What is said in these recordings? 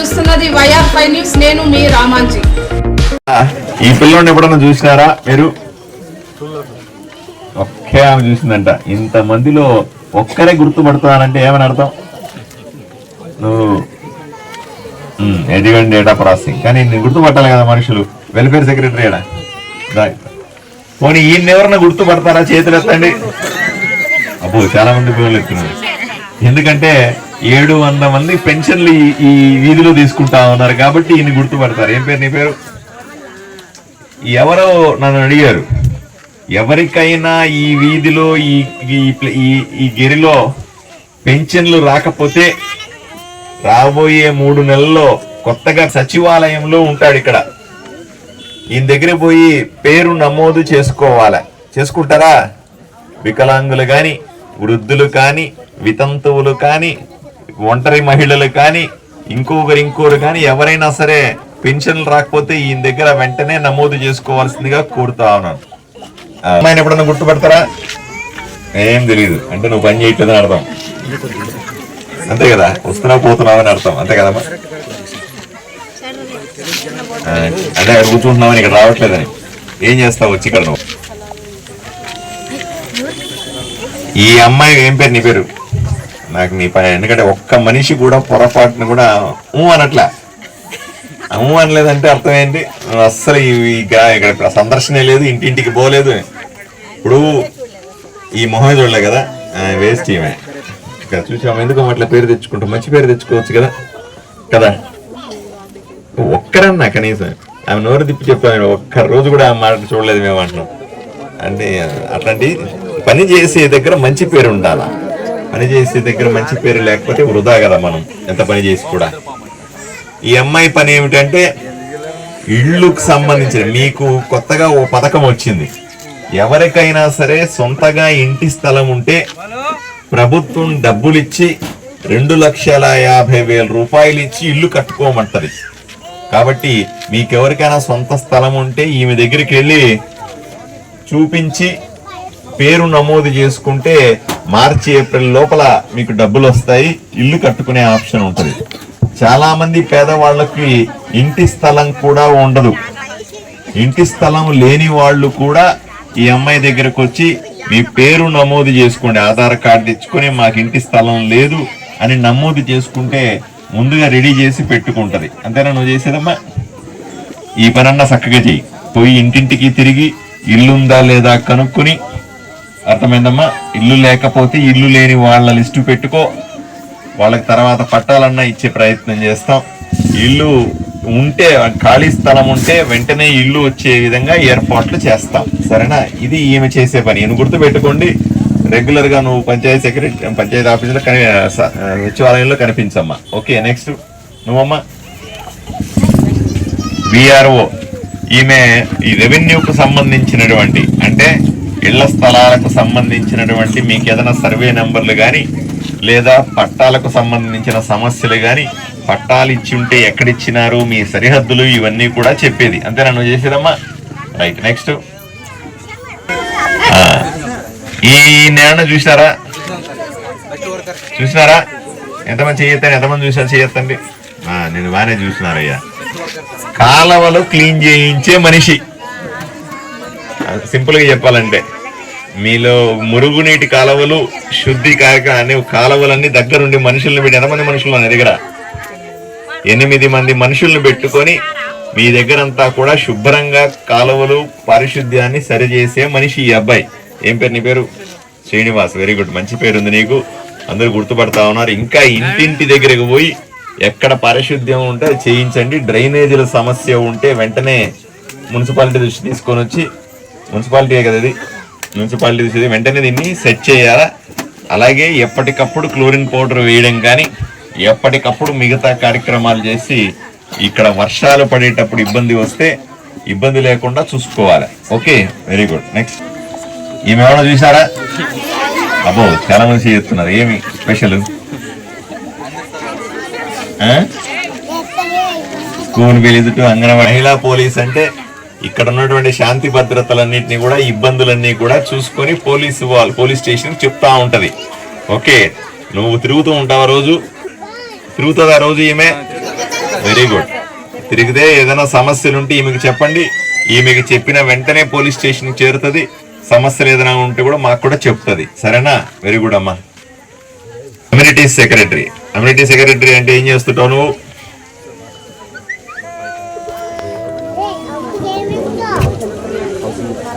చూస్తున్నది YR five news నేను మీ రామాంజీ. ఈ పిల్లోని ఎప్పుడన్నా చూసినారా మీరు? ఒకే ఆమె చూసిందంట. ఇంత మందిలో ఒక్కరే గుర్తుపడుతున్నానంటే ఏమని అర్థం? నువ్వు ఎడ్యుకేషన్ డేటా ప్రాసెసింగ్. కానీ నేను గుర్తుపట్టాలి కదా మనుషులు. వెల్ఫేర్ సెక్రటరీ ఏడా? పోనీ ఈయన ఎవరన్నా గుర్తుపడతారా చేతులు ఎత్తండి అబ్బో చాలా మంది పిల్లలు ఎత్తున్నారు. ఎందుకంటే ఏడు వంద మంది పెన్షన్లు ఈ- వీధిలో తీసుకుంటా ఉన్నారు కాబట్టి ఈయన గుర్తుపడతారు. ఏం పేరు నీ పేరు? ఎవరో నన్ను అడిగారు. ఎవరికైనా ఈ వీధిలో ఈ ఈ ఈ ఈ గిరిలో పెన్షన్లు రాకపోతే రాబోయే మూడు నెలల్లో కొత్తగా సచివాలయంలో ఉంటాడు ఇక్కడ. ఈయన దగ్గర పోయి పేరు నమోదు చేసుకోవాలి. చేసుకుంటారా? వికలాంగులు కానీ వృద్ధులు కానీ వితంతువులు కానీ ఒంటరి మహిళలు కానీ ఇంకొకరు ఇంకొకరు కానీ ఎవరైనా సరే పెన్షన్లు రాకపోతే ఈయన దగ్గర వెంటనే నమోదు చేసుకోవాల్సిందిగా కోరుతా ఉన్నాను. అమ్మాయిని ఎప్పుడన్నా గుర్తుపడతారా? ఏం తెలియదు అంటే నువ్వు పని చేయట్లేదని అర్థం. అంతే కదా? వస్తున్నావు పోతున్నావు అని అర్థం. అంతే కదమ్మా? అంటే అదే అక్కడ కూర్చుంటున్నావని ఇక్కడ రావట్లేదని. ఏం చేస్తావు? వచ్చి ఇక్కడ నువ్వు. ఈ అమ్మాయి ఏం పేరు? నీ పేరు? నాకు నీ పని ఎందుకంటే ఒక్క మనిషి కూడా పొరపాటును కూడా ఊ అనట్లా. ఆ ఊ అనలేదంటే అర్థం ఏంటి? అస్సలు ఈ- ఇక్కడ సందర్శనే లేదు ఇంటింటికి పోలేదు. ఇప్పుడు ఈ మొహం చూడలే కదా? వేస్ట్ ఈమె. ఇక్కడ చూసాము ఎందుకు అట్లా పేరు తెచ్చుకుంటాం మంచి పేరు తెచ్చుకోవచ్చు కదా? కదా? ఒక్కరన్నా కనీసం. ఆమె నోరు తిప్పి చెప్పాను ఒక్క రోజు కూడా ఆ మాట చూడలేదు మేము అంటున్నాం. అంటే అట్లాంటి పని చేసే దగ్గర మంచి పేరు ఉండాలా? పని చేసే దగ్గర మంచి పేరు లేకపోతే వృధా కదా మనం ఎంత పని చేసి కూడా. ఈ అమ్మాయి పని ఏమిటంటే ఇళ్ళుకు సంబంధించిన మీకు కొత్తగా ఓ పథకం వచ్చింది. ఎవరికైనా సరే సొంతగా ఇంటి స్థలం ఉంటే ప్రభుత్వం డబ్బులు ఇచ్చి రెండు లక్షల యాభై వేల రూపాయలు ఇచ్చి ఇల్లు కట్టుకోమంటది. కాబట్టి మీకెవరికైనా సొంత స్థలం ఉంటే ఈమె దగ్గరికి వెళ్ళి చూపించి పేరు నమోదు చేసుకుంటే మార్చి ఏప్రిల్ లోపల మీకు డబ్బులు వస్తాయి ఇల్లు కట్టుకునే ఆప్షన్ ఉంటుంది. చాలా మంది పేదవాళ్ళకి ఇంటి స్థలం కూడా ఉండదు. ఇంటి స్థలం లేని వాళ్ళు కూడా ఈ అమ్మాయి దగ్గరకు వచ్చి మీ పేరు నమోదు చేసుకోండి ఆధార్ కార్డు తెచ్చుకొని మాకు ఇంటి స్థలం లేదు అని నమోదు చేసుకుంటే ముందుగా రెడీ చేసి పెట్టుకుంటది. అంతేనా నువ్వు చేసేదమ్మా? ఈ పనన్నా చక్కగా చెయ్యి. పోయి ఇంటింటికి తిరిగి ఇల్లుందా లేదా కనుక్కొని అర్థమైందమ్మా? ఇల్లు లేకపోతే ఇల్లు లేని వాళ్ళ లిస్టు పెట్టుకో. వాళ్ళకి తర్వాత పట్టాలన్నా ఇచ్చే ప్రయత్నం చేస్తాం. ఇల్లు ఉంటే ఖాళీ స్థలం ఉంటే వెంటనే ఇల్లు వచ్చే విధంగా ఏర్పాట్లు చేస్తాం. సరేనా? ఇది ఈమె చేసే పని. ఈయన గుర్తు పెట్టుకోండి నువ్వు పంచాయతీ సెక్రటరీ పంచాయతీ ఆఫీసులో కని స- సచివాలయంలో కనిపించమ్మా. Okay next. నువ్వమ్మా? విఆర్ఓ ఈమె ఈ రెవెన్యూకు సంబంధించినటువంటి అంటే ఇళ్ళ స్థలాలకు సంబంధించినటువంటి మీకు ఏదైనా సర్వే నెంబర్లు కానీ లేదా పట్టాలకు సంబంధించిన సమస్యలు కానీ పట్టాలు ఇచ్చి ఉంటే ఎక్కడిచ్చినారు మీ సరిహద్దులు ఇవన్నీ కూడా చెప్పేది. అంతే నన్ను చేసేదమ్మా? రైట్ నెక్స్ట్ ఈ నేన చూసారా చూసినారా? ఎంతమంది చేయొద్దని ఎంతమంది చూసారు చేయొద్దండి. నేను బాగానే చూసినారయ్యా. కాలవలు క్లీన్ చేయించే మనిషి. సింపుల్గా చెప్పాలంటే మీలో మురుగునీటి కాలువలు శుద్ధి కార్యక్రమం అనే కాలువలన్నీ దగ్గరుండి మనుషుల్ని పెట్టి ఎంతమంది మనుషులు ఉన్నారు దగ్గర? ఎనిమిది మంది మనుషుల్ని పెట్టుకొని మీ దగ్గరంతా కూడా శుభ్రంగా కాలువలు పారిశుద్ధ్యాన్ని సరిచేసే మనిషి ఈ అబ్బాయి. ఏం పేరు నీ పేరు? శ్రీనివాస్. వెరీ గుడ్ మంచి పేరు ఉంది నీకు. అందరూ గుర్తుపడతా ఉన్నారు. ఇంకా ఇంటింటి దగ్గరకు పోయి ఎక్కడ పారిశుద్ధ్యం ఉంటే చేయించండి. డ్రైనేజీల సమస్య ఉంటే వెంటనే మున్సిపాలిటీ దృష్టి తీసుకొని వచ్చి మున్సిపాలిటీ కదా ఇది? మున్సిపాలిటీ దృష్టి వెంటనే దీన్ని సెట్ చేయాలా? అలాగే ఎప్పటికప్పుడు క్లోరిన్ పౌడర్ వేయడం కానీ ఎప్పటికప్పుడు మిగతా కార్యక్రమాలు చేసి ఇక్కడ వర్షాలు పడేటప్పుడు ఇబ్బంది వస్తే ఇబ్బంది లేకుండా చూసుకోవాలి. ఓకే? Very good. నెక్స్ట్. ఈమె ఏమైనా చూసారా అబ్బో చాలా మంది చేస్తున్నారు. ఏమి స్పెషల్? స్కూల్ వెలుదుటూ అంగన్వాడీ మహిళా పోలీస్ అంటే ఇక్కడ ఉన్నటువంటి శాంతి భద్రతలన్నింటినీ కూడా ఇబ్బందులన్నీ కూడా చూసుకొని పోలీసు వాళ్ళు పోలీస్ స్టేషన్ చెప్తా ఉంటది. ఓకే నువ్వు తిరుగుతూ ఉంటావా రోజు? తిరుగుతుందా రోజు ఈమె? వెరీ గుడ్ తిరిగితే ఏదైనా సమస్యలుంటే ఈమెకి చెప్పండి. ఈమెకి చెప్పిన వెంటనే పోలీస్ స్టేషన్ చేరుతుంది. సమస్యలు ఏదైనా ఉంటే కూడా మాకు కూడా చెప్తుంది. సరేనా? వెరీ గుడ్ అమ్మా. కమ్యూనిటీ సెక్రటరీ కమ్యూనిటీ సెక్రటరీ అంటే ఏం చేస్తుంటావు నువ్వు?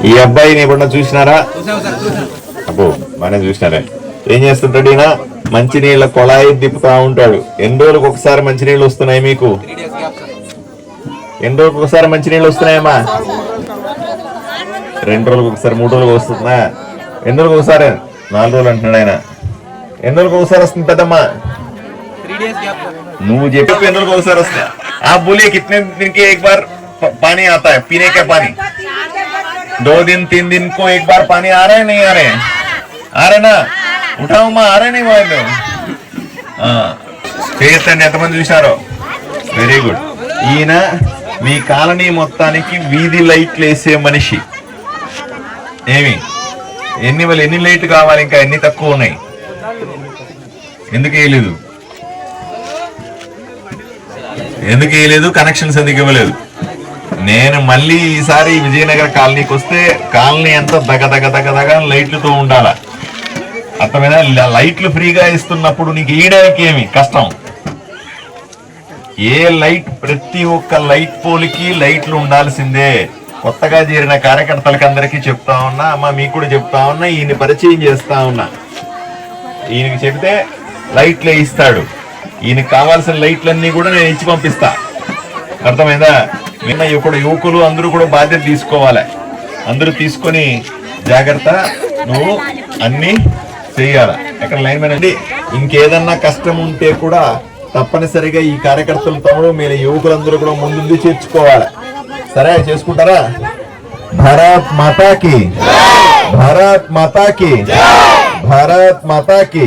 ఈ అబ్బాయిని ఎప్పుడన్నా చూసినారా? అబ్బో బాగా చూసినారే. ఏం చేస్తుంటాడు ఈయన? మంచినీళ్ళ కొళాయి తిప్పుతా ఉంటాడు. ఎన్ని రోజులకు ఒకసారి మంచినీళ్ళు వస్తున్నాయి మీకు? ఎన్ని రోజులకు ఒకసారి మంచినీళ్ళు వస్తున్నాయమ్మా? రెండు రోజులకు ఒకసారి మూడు రోజులకు వస్తుందా? ఎన్ని రోజులకు ఒకసారి? నాలుగు రోజులు అంటున్నాడు ఆయన. ఎన్ని రోజులకు ఒకసారి వస్తుంది పెద్దమ్మా? నువ్వు చెప్పి ఎన్ని రోజులకు ఒకసారి వస్తుంది? ఆ బోలియా కితనే దిన్ కే एक बार दो दिन तीन दिन को एक बार पानी आ रहा है नहीं आ रहे हैं आ रहे ना उठाओ माँ आ रहे नहीं వాళ్ళు చేయొచ్చండి ఎంతమంది చూసారో వెరీ గుడ్ ఈయన మీ కాలనీ మొత్తానికి వీధి లైట్లు వేసే మనిషి ఏమి ఎన్ని వాళ్ళు ఎన్ని లైట్లు కావాలి ఇంకా ఎన్ని తక్కువ ఉన్నాయి ఎందుకు వేయలేదు ఎందుకు వేయలేదు కనెక్షన్స్ ఎందుకు ఇవ్వలేదు నేను మళ్ళీ ఈసారి విజయనగర కాలనీకి వస్తే కాలనీ అంతా దగ దగ దగ దగ అని లైట్లతో ఉండాల. అర్థమైనా లైట్లు ఫ్రీగా ఇస్తున్నప్పుడు నీకు వేయడానికి ఏమి? కష్టం. ఏ లైట్ ప్రతి ఒక్క లైట్ పోల్కి లైట్లు ఉండాల్సిందే. కొత్తగా చేరిన కార్యకర్తలకి అందరికీ చెప్తా ఉన్నా అమ్మ మీకు కూడా చెప్తా ఉన్నా ఈయన పరిచయం చేస్తా ఉన్నా. ఈయనకి చెబితే లైట్లు ఇస్తాడు. ఈయనకి కావాల్సిన లైట్లన్నీ కూడా నేను ఇచ్చి పంపిస్తా. అర్థమైందా? నిన్న ఇప్పుడు యువకులు అందరూ కూడా బాధ్యత తీసుకోవాలి. అందరూ తీసుకొని జాగ్రత్త నువ్వు అన్ని చెయ్యాలి ఎక్కడ లైన్ అండి? ఇంకేదన్నా కష్టం ఉంటే కూడా తప్పనిసరిగా ఈ కార్యకర్తలు తమ్ముడు మీరు యువకులందరూ కూడా ముందు చేర్చుకోవాలి. సరే చేసుకుంటారా? భారత్ మాతాకి. భారత్ మాతాకి. భారత్ మాతాకి.